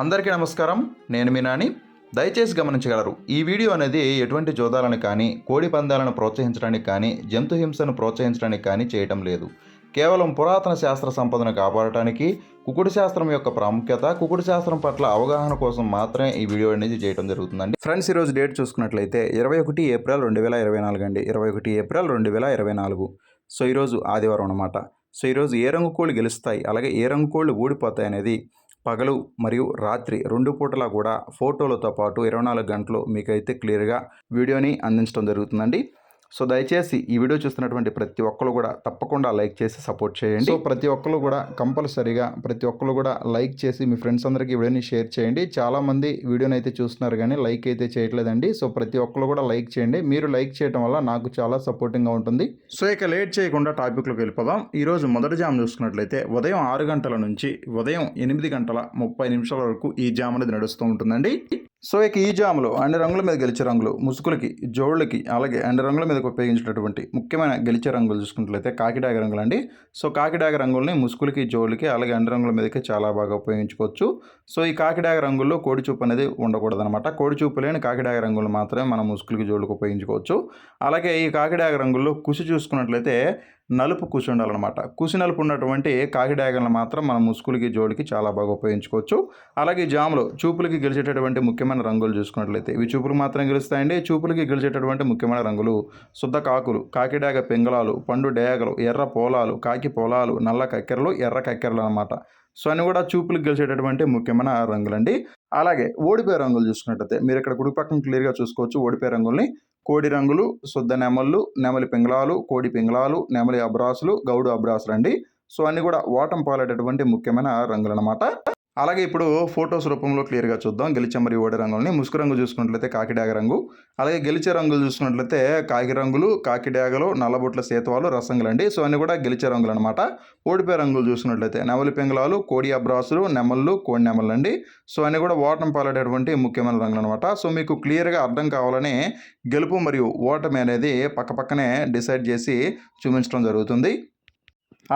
అందరికీ నమస్కారం. నేను మీ నాని. దయచేసి గమనించగలరు ఈ వీడియో అనేది ఎటువంటి జోదాలను కానీ కోడి పందాలను ప్రోత్సహించడానికి కానీ జంతు హింసను ప్రోత్సహించడానికి కానీ చేయటం లేదు. కేవలం పురాతన శాస్త్ర సంపదను కాపాడటానికి కుకుడు శాస్త్రం యొక్క ప్రాముఖ్యత కుకుడు శాస్త్రం పట్ల అవగాహన కోసం మాత్రమే ఈ వీడియో అనేది చేయడం జరుగుతుందండి. ఫ్రెండ్స్ ఈరోజు డేట్ చూసుకున్నట్లయితే ఇరవై ఒకటి ఏప్రిల్ రెండు వేల ఇరవై నాలుగు అండి. ఇరవై ఒకటి ఏప్రిల్ రెండు వేల ఇరవై నాలుగు. సో ఈరోజు ఆదివారం అనమాట సో ఈరోజు ఏ రంగు కోళ్ళు గెలుస్తాయి అలాగే ఏ రంగు కోళ్ళు ఊడిపోతాయి అనేది పగలు మరియు రాత్రి రెండు పూటలా కూడా ఫోటోలతో పాటు ఇరవై నాలుగు గంటలు మీకైతే క్లియర్గా వీడియోని అందించడం జరుగుతుందండి. సో దయచేసి ఈ వీడియో చూస్తున్నటువంటి ప్రతి ఒక్కరు కూడా తప్పకుండా లైక్ చేసి సపోర్ట్ చేయండి. సో ప్రతి ఒక్కరు కూడా కంపల్సరీగా ప్రతి ఒక్కరు కూడా లైక్ చేసి మీ ఫ్రెండ్స్ అందరికీ వీడియోని షేర్ చేయండి. చాలామంది వీడియోని అయితే చూస్తున్నారు కానీ లైక్ అయితే చేయట్లేదండి. సో ప్రతి ఒక్కరు కూడా లైక్ చేయండి. మీరు లైక్ చేయడం వల్ల నాకు చాలా సపోర్టింగ్గా ఉంటుంది. సో ఇక లేట్ చేయకుండా టాపిక్లోకి వెళ్ళిపోదాం. ఈరోజు మొదటి జామ్ చూసుకున్నట్లయితే ఉదయం ఆరు గంటల నుంచి ఉదయం ఎనిమిది గంటల ముప్పై నిమిషాల వరకు ఈ జామ్ అనేది నడుస్తూ ఉంటుందండి. సో ఇక ఈ జాములో అన్ని రంగుల మీద గెలిచే రంగులు ముసుగులకి జోళ్ళకి అలాగే అండ్ రంగుల మీదకి ఉపయోగించినటువంటి ముఖ్యమైన గెలిచే రంగులు చూసుకున్నట్లయితే కాకిడాగ రంగులు అండి. సో కాకిడాగ రంగుల్ని ముసుగులకి జోళ్ళకి అలాగే అండ్ రంగుల మీదకి చాలా బాగా ఉపయోగించుకోవచ్చు. సో ఈ కాకిడాగ రంగుల్లో కోడి చూపు అనేది ఉండకూడదు అనమాట కోడి చూపు లేని కాకిడాగ రంగులు మాత్రమే మనం ముసుగులకి జోళ్ళకి ఉపయోగించుకోవచ్చు. అలాగే ఈ కాకిడాగ రంగుల్లో కుసి చూసుకున్నట్లయితే నలుపు కుసి ఉండాలన్నమాట కుసి నలుపు ఉన్నటువంటి కాకిడాగలను మాత్రం మనం ముసుగులకి జోడికి చాలా బాగా ఉపయోగించుకోవచ్చు. అలాగే జాములు జాములో చూపులకి గెలిచేటటువంటి ముఖ్యమైన రంగులు చూసుకున్నట్లయితే ఇవి చూపులు మాత్రం గెలుస్తాయండి. చూపులకి గెలిచేటటువంటి ముఖ్యమైన రంగులు శుద్ధ కాకులు కాకిడాగ పెంగళాలు పండు డేగలు ఎర్ర పోలాలు కాకి పొలాలు నల్ల కక్కెరలు ఎర్ర కక్కెరలు అనమాట సో అన్ని కూడా చూపులకు గెలిచేటటువంటి ముఖ్యమైన రంగులండి. అలాగే ఓడిపోయే రంగులు చూసుకున్నట్లయితే మీరు ఇక్కడ కుడి పక్కన క్లియర్గా చూసుకోవచ్చు. ఓడిపోయే రంగుల్ని కోడి రంగులు శుద్ధ నెమళ్ళు నెమలి పింగళాలు కోడి పింగళాలు నెమలి అబ్రాసులు గౌడు అబ్రాసులు అండి సో అన్ని కూడా ఓటం పాలేటటువంటి ముఖ్యమైన రంగులు అనమాట అలాగే ఇప్పుడు ఫొటోస్ రూపంలో క్లియర్గా చూద్దాం. గెలిచే మరియు ఓడి రంగులని. ముసుగు రంగు చూసుకున్నట్లయితే కాకిడాగ రంగు. అలాగే గెలిచే రంగులు చూసుకున్నట్లయితే కాకి రంగులు కాకిడాగలు నల్లబొట్ల సేతువాలు రసంగులు అండి సో అన్ని కూడా గెలిచే రంగులు అనమాట ఓడిపోయే రంగులు చూసుకున్నట్లయితే నెమలి పెంగళాలు కోడి అబ్రాసులు నెమళ్ళు కోడి నెమళ్ళు అండి సో అన్ని కూడా ఓటం పాలేటటువంటి ముఖ్యమైన రంగులు అనమాట సో మీకు క్లియర్గా అర్థం కావాలని గెలుపు మరియు ఓటమి అనేది పక్కపక్కనే డిసైడ్ చేసి చూపించడం జరుగుతుంది.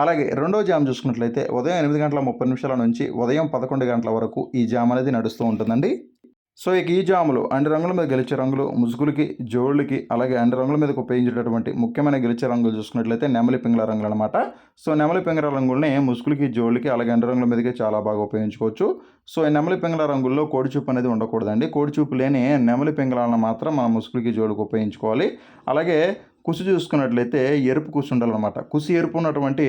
అలాగే రెండో జామ్ చూసుకున్నట్లయితే ఉదయం ఎనిమిది గంటల ముప్పై నిమిషాల నుంచి ఉదయం పదకొండు గంటల వరకు ఈ జామ్ అనేది నడుస్తూ ఉంటుందండి. సో ఇక ఈ జాములు అన్ని రంగుల మీద గెలిచే రంగులు ముసుగులకి జోళ్ళకి అలాగే అన్ని రంగుల మీదకి ఉపయోగించేటటువంటి ముఖ్యమైన గెలిచే రంగులు చూసుకున్నట్లయితే నెమలి పింగళ రంగులు అనమాట సో నెమలి పింగళ రంగుల్ని ముసుగులకి జోళ్ళకి అలాగే అన్ని రంగుల మీదకి చాలా బాగా ఉపయోగించుకోవచ్చు. సో ఈ నెమలి పింగళ రంగుల్లో కోడిచూపు అనేది ఉండకూడదండి. కోడిచూపు లేని నెమలి పింగళాలను మాత్రం మన ముసుగులకి జోళ్ళకి ఉపయోగించుకోవాలి. అలాగే కుసి చూసుకున్నట్లయితే ఎరుపు కుసి ఉండాలన్నమాట. కుసి ఎరుపు ఉన్నటువంటి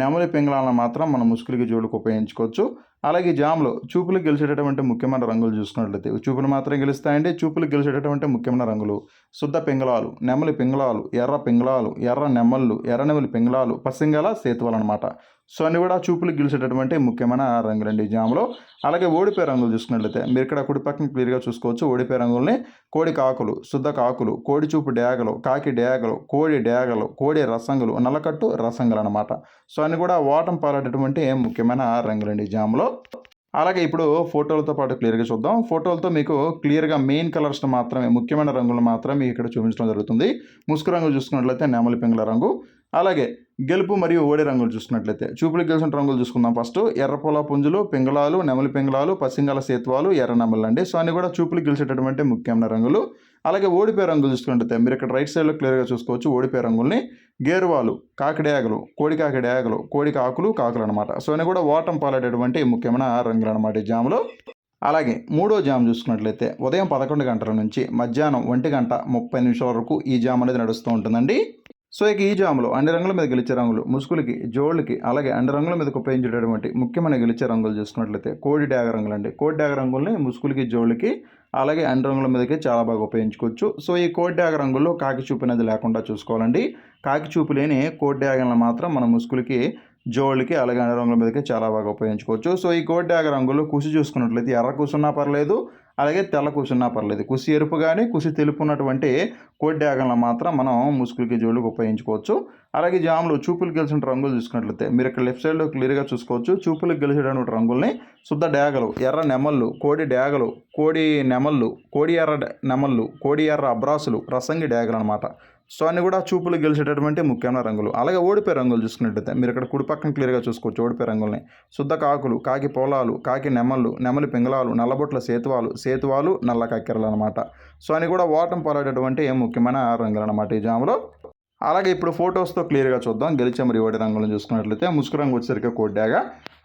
నెమలి పింగళాలను మాత్రం మనం ముసుగులకి జోడుకు ఉపయోగించుకోవచ్చు. అలాగే జామ్లో చూపులు గెలిచేటటువంటి ముఖ్యమైన రంగులు చూసుకున్నట్లయితే చూపులు మాత్రం గెలుస్తాయండి. చూపులు గెలిచేటటువంటి ముఖ్యమైన రంగులు శుద్ధ పింగళాలు నెమలి పింగళాలు ఎర్ర పింగళాలు ఎర్ర నెమళ్ళు ఎర్ర నెమలి పింగళాలు పసింగల సేతువలు అనమాట సో అన్ని కూడా చూపులు గెలిచేటటువంటి ముఖ్యమైన రంగులండి జాములో. అలాగే ఓడిపోయే రంగులు చూసుకున్నట్లయితే మీరు ఇక్కడ కుడి పక్కన క్లియర్గా చూసుకోవచ్చు. ఓడిపోయే రంగుల్ని కోడి కాకులు శుద్ధ కాకులు కోడి చూపు డేగలు కాకి డేగలు కోడి డేగలు కోడి రసంగులు నల్లకట్టు రసంగులు అనమాట సో అన్ని కూడా ఓటం పాలేటటువంటి ముఖ్యమైన రంగులండి ఈ జామ్లో. అలాగే ఇప్పుడు ఫోటోలతో పాటు క్లియర్గా చూద్దాం. ఫోటోలతో మీకు క్లియర్గా మెయిన్ కలర్స్ మాత్రమే ముఖ్యమైన రంగులు మాత్రమే ఇక్కడ చూపించడం జరుగుతుంది. ముసుగు రంగు చూసుకున్నట్లయితే నెమలి పింగళ రంగు. అలాగే గెలుపు మరియు ఓడి రంగులు చూసుకున్నట్లయితే. చూపులకు గెలిచిన రంగులు చూసుకుందాం ఫస్ట్. ఎర్రపొల పుంజులు పింగళాలు నెమలి పింగళాలు పసింగల సేత్వాలు ఎర్ర నెమలు అండి. సో అన్ని కూడా చూపులకు గెలిచేటటువంటి ముఖ్యమైన రంగులు. అలాగే ఓడిపోయే రంగులు చూసుకున్నట్లయితే మీరు ఇక్కడ రైట్ సైడ్లో క్లియర్గా చూసుకోవచ్చు ఓడిపోయే రంగుల్ని. గేరువాలు కాకిడేగలు కోడి కాకిడేగలు కోడి కాకులు కాకులు అనమాట సో అన్ని కూడా ఓటం పాలేటటువంటి ముఖ్యమైన రంగులు అనమాట ఈ జాములో. అలాగే మూడో జామ్ చూసుకున్నట్లయితే ఉదయం పదకొండు గంటల నుంచి మధ్యాహ్నం ఒంటి గంట ముప్పై నిమిషాల వరకు ఈ జామ్ అనేది నడుస్తూ ఉంటుందండి. సో ఇక ఈ జాములో అన్ని రంగుల మీద గెలిచే రంగులు ముసుగులకి జోళ్ళకి అలాగే అన్ని రంగుల మీదకి ఉపయోగించేటటువంటి ముఖ్యమైన గెలిచే రంగులు చూసుకున్నట్లయితే కోడి డాగ రంగులు అండి కోడి డాగ రంగుల్ని ముసుగులకి జోళ్ళకి అలాగే అన్ని రంగుల మీదకి చాలా బాగా ఉపయోగించుకోవచ్చు సో ఈ కోడి డాగ రంగుల్లో కాకి చూపు అనేది లేకుండా చూసుకోవాలండి. కాకి చూపు లేని కోడి డాగలను మాత్రం మన ముసుగులకి జోళ్ళకి అలాగే అన్ని రంగుల మీదకి చాలా బాగా ఉపయోగించుకోవచ్చు సో ఈ కోడి డాగ రంగుల్లో కుసి చూసుకున్నట్లయితే ఎర్ర కుసున్నా పర్లేదు అలాగే తెల్ల కుసున్నా పర్లేదు. కుసి ఎరుపు కానీ కుసి తెలుపు ఉన్నటువంటి కోడి డాగలను మాత్రం మనం ముసుగులకి జోళ్ళకి ఉపయోగించుకోవచ్చు. అలాగే జాములు చూపులు గెలిచిన రంగులు చూసుకున్నట్లయితే మీరు ఇక్కడ లెఫ్ట్ సైడ్లో క్లియర్గా చూసుకోవచ్చు. చూపులకు గెలిచేటటువంటి రంగుల్ని శుద్ధ డేగలు ఎర్ర నెమళ్ళు కోడి డాగలు కోడి నెమళ్ళు కోడి ఎర్ర నెమళ్ళు కోడి ఎర్ర అబ్రాసులు రసంగి డాగలు అనమాట సో అన్ని కూడా చూపులు గెలిచేటటువంటి ముఖ్యమైన రంగులు. అలాగే ఓడిపోయే రంగులు చూసుకున్నట్లయితే మీరు ఇక్కడ కుడి పక్కన క్లియర్గా చూసుకోవచ్చు ఓడిపోయే రంగుల్ని. శుద్ధ కాకులు కాకి పొలాలు కాకి నెమళ్ళు నెమలి పింగళాలు నల్లబొట్ల సేతువాలు సేతువాలు నల్ల కక్కెరలు అనమాట సో అని కూడా ఓటం పాలేటటువంటి ముఖ్యమైన రంగులు అనమాట ఈ జాములో. అలాగే ఇప్పుడు ఫొటోస్తో క్లియర్గా చూద్దాం. గెలిచే మరి ఓడి రంగులను చూసుకున్నట్లయితే ముసుగు రంగు వచ్చేసరికి కొడ్డాగా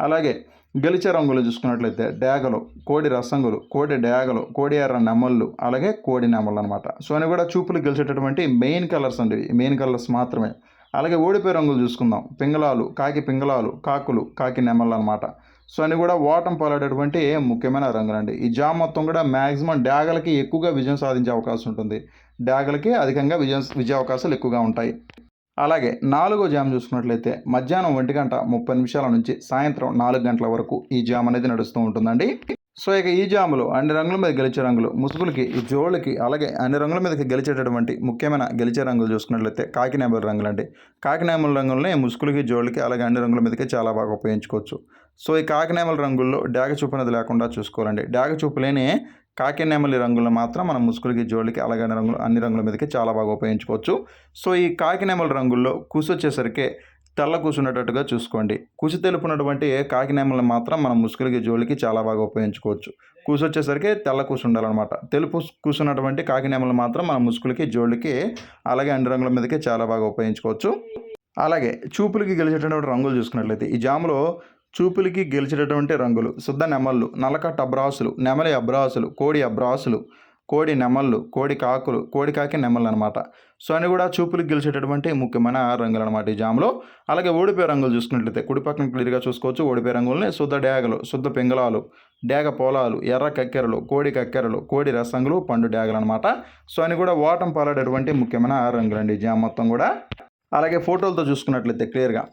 అలాగే గెలిచే రంగులు చూసుకున్నట్లయితే డాగలు కోడి రసంగులు కోడి డాగలు కోడి ఎర్ర నెమళ్ళు అలాగే కోడి నెమళ్ళు అనమాట సో అని కూడా చూపులు గెలిచేటటువంటి మెయిన్ కలర్స్ అండి మెయిన్ కలర్స్ మాత్రమే. అలాగే ఓడిపోయే రంగులు చూసుకుందాం. పింగళాలు కాకి పింగళాలు కాకులు కాకి నెమళ్ళు అనమాట సో అని కూడా ఓటం పాలేటటువంటి ముఖ్యమైన రంగులండి. ఈ జామ్ మొత్తం కూడా మ్యాక్సిమం డాగలకి ఎక్కువగా విజయం సాధించే అవకాశం ఉంటుంది. డాగలకి అధికంగా విజయం విజయ అవకాశాలు ఎక్కువగా ఉంటాయి. అలాగే నాలుగో జామ్ చూసుకున్నట్లయితే మధ్యాహ్నం ఒంటి గంట ముప్పై నిమిషాల నుంచి సాయంత్రం నాలుగు గంటల వరకు ఈ జామ్ అనేది నడుస్తూ ఉంటుందండి. సో ఇక ఈ జాములు అన్ని రంగుల మీద గెలిచే రంగులు ముసుగులకి ఈ జోళ్ళకి అలాగే అన్ని రంగుల మీదకి గెలిచేటటువంటి ముఖ్యమైన గెలిచే రంగులు చూసుకున్నట్లయితే కాకినేమల రంగులు అండి కాకినేమల రంగుల్ని ముసుగులకి జోళ్ళకి అలాగే అన్ని రంగుల మీదకి చాలా బాగా ఉపయోగించుకోవచ్చు. సో ఈ కాకినేమల రంగుల్లో డాగ చూపు అనేది లేకుండా చూసుకోవాలండి. డాగ చూపు కాకి కాకినేమలి రంగులను మాత్రం మనం ముసుగులకి జోళ్ళకి అలాగే రంగులు అన్ని రంగుల మీదకి చాలా బాగా ఉపయోగించుకోవచ్చు. సో ఈ కాకినేమల రంగుల్లో కూసు వచ్చేసరికి తెల్ల కూసున్నట్టుగా చూసుకోండి. కుసి తెలుపునటువంటి కాకినేమలను మాత్రం మనం ముసుగులకి జోలికి చాలా బాగా ఉపయోగించుకోవచ్చు. కూసు వచ్చేసరికి తెల్ల కూసు ఉండాలన్నమాట. తెలుపు కూసున్నటువంటి కాకినేమలు మాత్రం మన ముసుగులకి జోళ్ళకి అలాగే అన్ని రంగుల మీదకి చాలా బాగా ఉపయోగించుకోవచ్చు. అలాగే చూపులకి గెలిచేటటువంటి రంగులు చూసుకున్నట్లయితే ఈ జాములో చూపులకి గెలిచేటటువంటి రంగులు. శుద్ధ నెమళ్ళు నలకట్ట అబ్రాసులు నెమలి అబ్రాసులు కోడి అబ్రాసులు కోడి నెమళ్ళు కోడి కాకులు కోడి కాకి నెమళ్ళు అనమాట సో అని కూడా చూపులకు గెలిచేటటువంటి ముఖ్యమైన రంగులు అనమాట ఈ జామ్లో. అలాగే ఓడిపోయే రంగులు చూసుకున్నట్లయితే కుడి పక్కన క్లియర్గా చూసుకోవచ్చు. ఓడిపోయే రంగుల్ని శుద్ధ డేగలు శుద్ధ పింగళాలు డేగ పోలాలు ఎర్ర కక్కెరలు కోడి కక్కెరలు కోడి రసంగులు పండు డేగలు అనమాట సో అని కూడా ఓటం పాలాడేటువంటి ముఖ్యమైన రంగులండి ఈ జామ్ మొత్తం కూడా. అలాగే ఫోటోలతో చూసుకున్నట్లయితే క్లియర్గా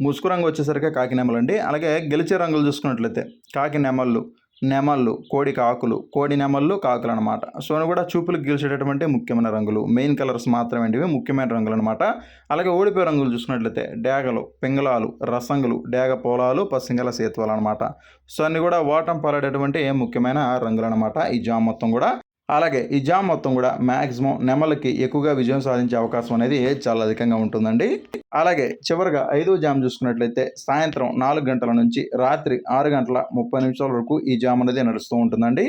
ముసుగు రంగు వచ్చేసరికి కాకి నెమలు అండి అలాగే గెలిచే రంగులు చూసుకున్నట్లయితే కాకి నెమళ్ళు నెమళ్ళు కోడి కాకులు కోడి నెమళ్ళు కాకులు అనమాట సో కూడా చూపులకు గెలిచేటటువంటి ముఖ్యమైన రంగులు. మెయిన్ కలర్స్ మాత్రమేంటివి ముఖ్యమైన రంగులు అనమాట అలాగే ఓడిపోయే రంగులు చూసుకున్నట్లయితే డేగలు పింగళాలు రసంగులు డేగ పోలాలు పసింగల సేతువాలు అనమాట సో అన్ని కూడా ఓటం పాలేటటువంటి ముఖ్యమైన రంగులు అనమాట ఈ జామ్ మొత్తం కూడా అలాగే ఈ జామ్ మొత్తం కూడా మ్యాక్సిమం నెమలకి ఎక్కువగా విజయం సాధించే అవకాశం అనేది చాలా అధికంగా ఉంటుందండి. అలాగే చివరిగా ఐదో జామ్ చూసుకున్నట్లయితే సాయంత్రం నాలుగు గంటల నుంచి రాత్రి ఆరు గంటల ముప్పై నిమిషాల వరకు ఈ జామ్ అనేది నడుస్తూ ఉంటుందండి.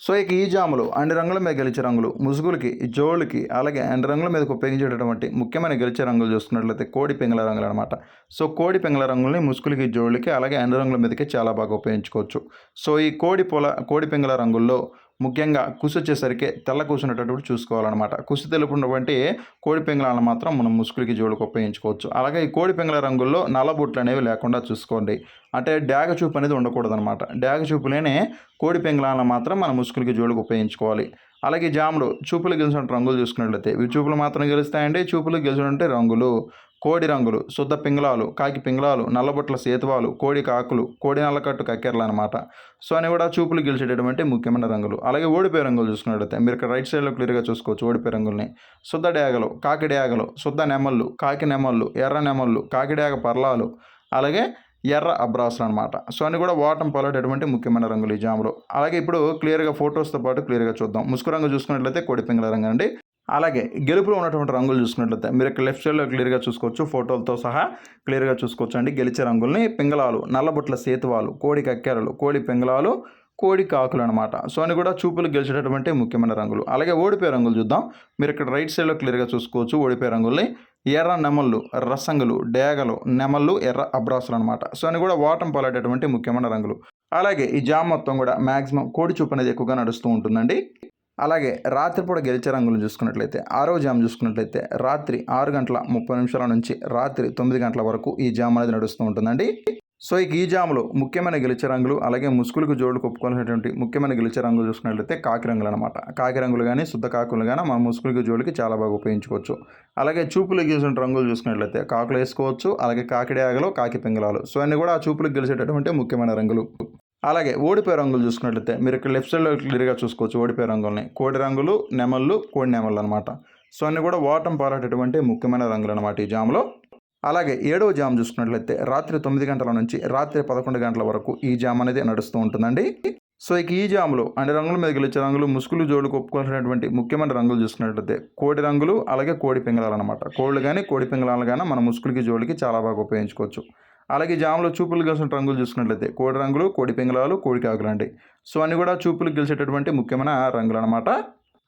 సో ఇక ఈ జాములు అన్ని రంగుల మీద గెలిచే రంగులు ముసుగులకి జోళ్ళకి అలాగే అన్ని రంగుల మీదకి ఉపయోగించేటటువంటి ముఖ్యమైన గెలిచే రంగులు చూసుకున్నట్లయితే కోడి పింగళ రంగులు అనమాట సో కోడి పింగళ రంగుల్ని ముసుగులకి జోళ్ళకి అలాగే అన్ని రంగుల మీదకి చాలా బాగా ఉపయోగించుకోవచ్చు. సో ఈ కోడి పొల కోడి పింగళ రంగుల్లో ముఖ్యంగా కుసు వచ్చేసరికి తెల్ల కూసున్నటువంటి చూసుకోవాలన్నమాట. కుసు తెలుపున్నటువంటి కోడి పెంగళాలను మాత్రం మనం ముసుగులకి జోడుకు ఉపయోగించుకోవచ్చు. అలాగే ఈ కోడి పెంగళ రంగుల్లో నల్లబొట్లు అనేవి లేకుండా చూసుకోండి. అంటే డ్యాగ చూపు అనేది ఉండకూడదు అనమాట డాగ చూపులేనే కోడి పెంగళాలను మాత్రం మన ముసుగులకి జోడుకు ఉపయోగించుకోవాలి. అలాగే జాములు చూపులు గెలిచిన రంగులు చూసుకున్నట్లయితే ఇవి చూపులు మాత్రం గెలుస్తాయండి చూపులు గెలిచినటువంటి రంగులు. కోడి రంగులు శుద్ధ పింగళాలు కాకి పింగళాలు నల్లబొట్ల సేతువాలు కోడి కాకులు కోడి నల్లకట్టు కక్కెరలు అనమాట సో అని కూడా చూపులు గెలిచేటటువంటి ముఖ్యమైన రంగులు. అలాగే ఓడిపోయే రంగులు చూసుకున్నట్లయితే మీరు ఇక్కడ రైట్ సైడ్లో క్లియర్గా చూసుకోవచ్చు ఓడిపోయే రంగుల్ని. శుద్ధ డేగలు కాకి డేగలు శుద్ధ నెమళ్ళు కాకి నెమళ్ళు ఎర్ర నెమళ్ళు కాకిడేగ పర్లాలు అలాగే ఎర్ర అబ్రాసులు అనమాట సో అని కూడా వాటం పాలేటటువంటి ముఖ్యమైన రంగులు ఈ జాములో. అలాగే ఇప్పుడు క్లియర్గా ఫొటోస్తో పాటు క్లియర్గా చూద్దాం. ముసుగు రంగు చూసుకున్నట్లయితే కోడి పింగళ రంగు అండి. అలాగే గెలుపులో ఉన్నటువంటి రంగులు చూసుకున్నట్లయితే మీరు ఇక్కడ లెఫ్ట్ సైడ్లో క్లియర్గా చూసుకోవచ్చు. ఫోటోలతో సహా క్లియర్గా చూసుకోవచ్చు అండి. గెలిచే రంగుల్ని పింగళాలు నల్లబొట్ల సేతువాలు కోడి కక్కెరలు కోడి పింగళాలు కోడి కాకులు అనమాట సో అని కూడా చూపులు గెలిచేటటువంటి ముఖ్యమైన రంగులు. అలాగే ఓడిపోయే రంగులు చూద్దాం. మీరు ఇక్కడ రైట్ సైడ్లో క్లియర్గా చూసుకోవచ్చు ఓడిపోయే రంగుల్ని. ఎర్ర నెమళ్ళు రసంగులు డేగలు నెమళ్ళు ఎర్ర అబ్రాసులు అనమాట సో అని కూడా వాటం పాలేటటువంటి ముఖ్యమైన రంగులు. అలాగే ఈ జామ్ మొత్తం కూడా మ్యాక్సిమం కోడి చూపు అనేది ఎక్కువగా నడుస్తూ ఉంటుందండి. అలాగే రాత్రిపూట గెలిచే రంగులు చూసుకున్నట్లయితే ఆరో జామ్ చూసుకున్నట్లయితే రాత్రి ఆరు గంటల ముప్పై నిమిషాల నుంచి రాత్రి తొమ్మిది గంటల వరకు ఈ జామ్ అనేది నడుస్తూ ఉంటుందండి. సో ఇక ఈ జాములో ముఖ్యమైన గెలిచే రంగులు అలాగే ముసుగులకు జోడు ఒప్పుకోవాల్సినటువంటి ముఖ్యమైన గెలిచే రంగులు చూసుకున్నట్లయితే కాకి రంగులు అనమాట కాకి రంగులు కానీ శుద్ధ కాకులు కానీ మన ముసుగులకి జోడుకి చాలా బాగా ఉపయోగించుకోవచ్చు. అలాగే చూపులు గెలిచిన రంగులు చూసుకున్నట్లయితే కాకులు వేసుకోవచ్చు అలాగే కాకిడాగలు కాకి పింగళాలు. సో అన్నీ కూడా ఆ చూపులకు గెలిచేటటువంటి ముఖ్యమైన రంగులు. అలాగే ఓడిపోయే రంగులు చూసుకున్నట్లయితే మీరు ఇక్కడ లెఫ్ట్ సైడ్లో క్లియర్గా చూసుకోవచ్చు ఓడిపోయే రంగుల్ని. కోడి రంగులు నెమళ్ళు కోడి నెమళ్ళు అనమాట సో అన్ని కూడా వాటం పారేటటువంటి ముఖ్యమైన రంగులు అనమాట ఈ జామ్లో. అలాగే ఏడవ జామ్ చూసుకున్నట్లయితే రాత్రి తొమ్మిది గంటల నుంచి రాత్రి పదకొండు గంటల వరకు ఈ జామ్ అనేది నడుస్తూ ఉంటుందండి. సో ఇక ఈ జాములో అన్ని రంగుల మీద గెలిచే రంగులు ముసుగులు జోడు ఒప్పుకోవాల్సినటువంటి ముఖ్యమైన రంగులు చూసుకున్నట్లయితే కోడి రంగులు అలాగే కోడి పింగళాలు అనమాట కోళ్ళు కానీ కోడి పింగళాలు కానీ మన ముసుగులకి జోడికి చాలా బాగా ఉపయోగించుకోవచ్చు. అలాగే జామలో చూపులు గెలిచిన రంగులు చూసుకున్నట్లయితే కోడి రంగులు కోడి పింగళాలు కోడి కాకులు అండి. సో అన్ని కూడా చూపులు గెలిచేటటువంటి ముఖ్యమైన రంగులు అనమాట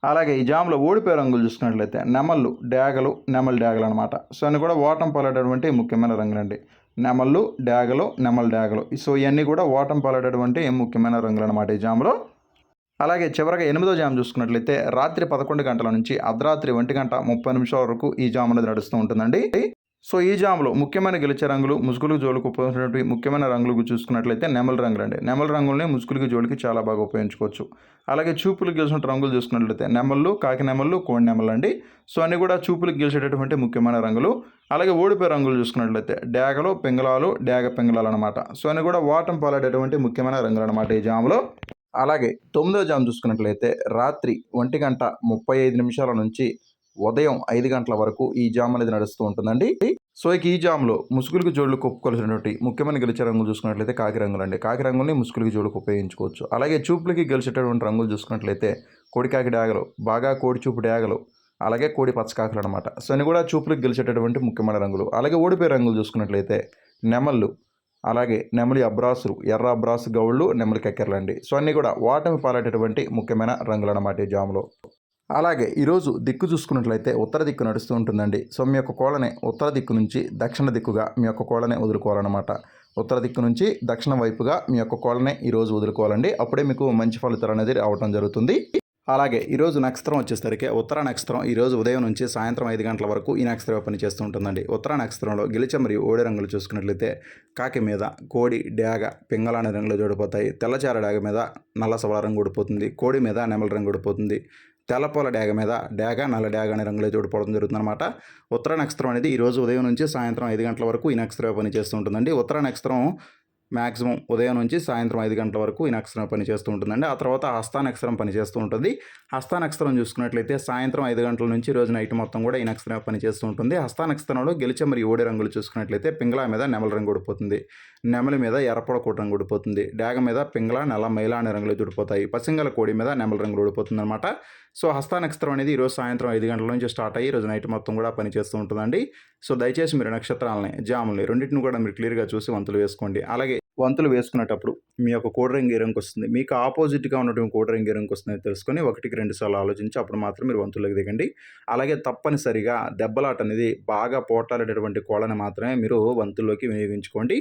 అలాగే ఈ జామ్లో ఓడిపోయే రంగులు చూసుకున్నట్లయితే నెమళ్ళు డ్యాగలు నెమలి డ్యాగలు అనమాట. సో అన్ని కూడా ఓటం పాలేటటువంటి ముఖ్యమైన రంగులండి. నెమళ్ళు డ్యాగలు నెమలి డ్యాగలు. సో ఇవన్నీ కూడా ఓటం పాలేటటువంటి ముఖ్యమైన రంగులు అనమాట ఈ జామ్లో. అలాగే చివరగా ఎనిమిదో జామ్ చూసుకున్నట్లయితే రాత్రి పదకొండు గంటల నుంచి అర్ధరాత్రి ఒంటి గంట ముప్పై నిమిషాల వరకు ఈ జామ్ అనేది నడుస్తూ ఉంటుందండి. సో ఈ జాములో ముఖ్యమైన గెలిచే రంగులు ముసుగులు జోలికి ఉపయోగించినటువంటి ముఖ్యమైన రంగులు చూసుకున్నట్లయితే నెమల రంగులు అండి. నెమల రంగుల్ని ముసుగులకి జోలికి చాలా బాగా ఉపయోగించుకోవచ్చు. అలాగే చూపులు గెలిచిన రంగులు చూసుకున్నట్లయితే నెమళ్ళు కాకి నెమళ్ళు కోడి నెమళ్ళు అండి. సో అన్నీ కూడా చూపులకు గెలిచేటటువంటి ముఖ్యమైన రంగులు. అలాగే ఓడిపోయే రంగులు చూసుకున్నట్లయితే డేగలు పింగళాలు డేగ పింగళాలు అనమాట సో అన్నీ కూడా వాటం పాలాడేటువంటి ముఖ్యమైన రంగులు అనమాట ఈ జాములో. అలాగే తొమ్మిదో జామ్ చూసుకున్నట్లయితే రాత్రి ఒంటి గంట ముప్పై ఐదు నిమిషాల నుంచి ఉదయం ఐదు గంటల వరకు ఈ జామ్ అనేది నడుస్తూ ఉంటుందండి. సో ఇక ఈ జామ్లో ముసుగులకు జోడులు కొప్పుకోవాల్సినటువంటి ముఖ్యమైన గెలిచే రంగులు చూసుకున్నట్లయితే కాకి రంగులు అండి. కాకి రంగుల్ని ముసుగులకి జోడుకు ఉపయోగించుకోవచ్చు. అలాగే చూపులకి గెలిచేటటువంటి రంగులు చూసుకున్నట్లయితే కోడికాకి డ్యాగలు బాగా కోడి చూపు డ్యాగలు అలాగే కోడి పచ్చకాకులు అనమాట సో అని కూడా చూపులకు గెలిచేటటువంటి ముఖ్యమైన రంగులు. అలాగే ఓడిపోయే రంగులు చూసుకున్నట్లయితే నెమళ్ళు అలాగే నెమలి అబ్రాసులు ఎర్ర అబ్రాసు గౌళ్ళు నెమలి కక్కెరలు అండి. సో అన్నీ కూడా వాటమి పాలేటటువంటి ముఖ్యమైన రంగులు అన్నమాట ఈ జాములో. అలాగే ఈరోజు దిక్కు చూసుకున్నట్లయితే ఉత్తర దిక్కు నడుస్తూ ఉంటుందండి. సో మీ యొక్క కోళ్ళని ఉత్తర దిక్కు నుంచి దక్షిణ దిక్కుగా మీ యొక్క కోళ్ళని వదులుకోవాలన్నమాట. ఉత్తర దిక్కు నుంచి దక్షిణ వైపుగా మీ యొక్క కోళ్ళని ఈరోజు వదులుకోవాలండి. అప్పుడే మీకు మంచి ఫలితాలు అనేది రావడం జరుగుతుంది. అలాగే ఈరోజు నక్షత్రం వచ్చేసరికి ఉత్తర నక్షత్రం ఈరోజు ఉదయం నుంచి సాయంత్రం ఐదు గంటల వరకు ఈ నక్షత్రం పని చేస్తూ ఉంటుందండి. ఉత్తర నక్షత్రంలో గిలిచ మరియు ఓడి రంగులు చూసుకున్నట్లయితే కాకి మీద కోడి డ్యాగ పింగళ అనే రంగులు జోడిపోతాయి. తెల్లచార డ్యాగ మీద నల్ల సవల రంగు ఊడిపోతుంది. కోడి మీద నెమల రంగు ఊడిపోతుంది. తెల్లపూల డ్యాగ మీద డ్యాగ నల్ల డ్యాగ అనే రంగులో జోడిపోవడం జరుగుతుందన్నమాట. ఉత్తర నక్షత్రం అనేది ఈరోజు ఉదయం నుంచి సాయంత్రం ఐదు గంటల వరకు ఈ నక్షత్రం పని చేస్తూ ఉంటుందండి. ఉత్తర నక్షత్రం మ్యాక్సిమం ఉదయం నుంచి సాయంత్రం ఐదు గంటల వరకు ఈ నక్షత్రం పనిచేస్తూ ఉంటుందండి. ఆ తర్వాత హస్తా నక్షత్రం పనిచేస్తూ ఉంటుంది. హస్తా నక్షత్రం చూసుకున్నట్లయితే సాయంత్రం ఐదు గంటల నుంచి రోజు నైట్ మొత్తం కూడా ఈ నక్షత్రం పనిచేస్తూ ఉంటుంది. హస్తా నక్షత్రంలో గెలిచే మరి ఓడి రంగులు చూసుకున్నట్లయితే పింగళ మీద నెమల రంగు ఊడిపోతుంది. నెమలి మీద ఎర్రపొడ కూట రంగు ఊడిపోతుంది. డాగ మీద పింగళ నెల మైల అనే రంగులు ఊడిపోతాయి పసింగల కోడి మీద నెమల రంగులు ఊడిపోతుంది అనమాట సో హస్త నక్షత్రం అనేది ఈరోజు సాయంత్రం ఐదు గంటల నుంచి స్టార్ట్ అయ్యి రోజు నైట్ మొత్తం కూడా పనిచేస్తూ ఉంటుందండి. సో దయచేసి మీరు నక్షత్రాలని జాములని రెండింటిని కూడా మీరు క్లియర్గా చూసి వంతులు వేసుకోండి. అలాగే వంతులు వేసుకునేటప్పుడు మీ యొక్క కోడి రంగు వస్తుంది మీకు ఆపోజిట్గా ఉన్నటువంటి కోడి రంగు ఏ వస్తుందని తెలుసుకొని ఒకటికి రెండు సార్లు ఆలోచించి అప్పుడు మాత్రం మీరు వంతులకు దిగండి. అలాగే తప్పనిసరిగా దెబ్బలాట అనేది బాగా పోట్లాడేటటువంటి కోళ్ళని మాత్రమే మీరు వంతుల్లోకి వినియోగించుకోండి.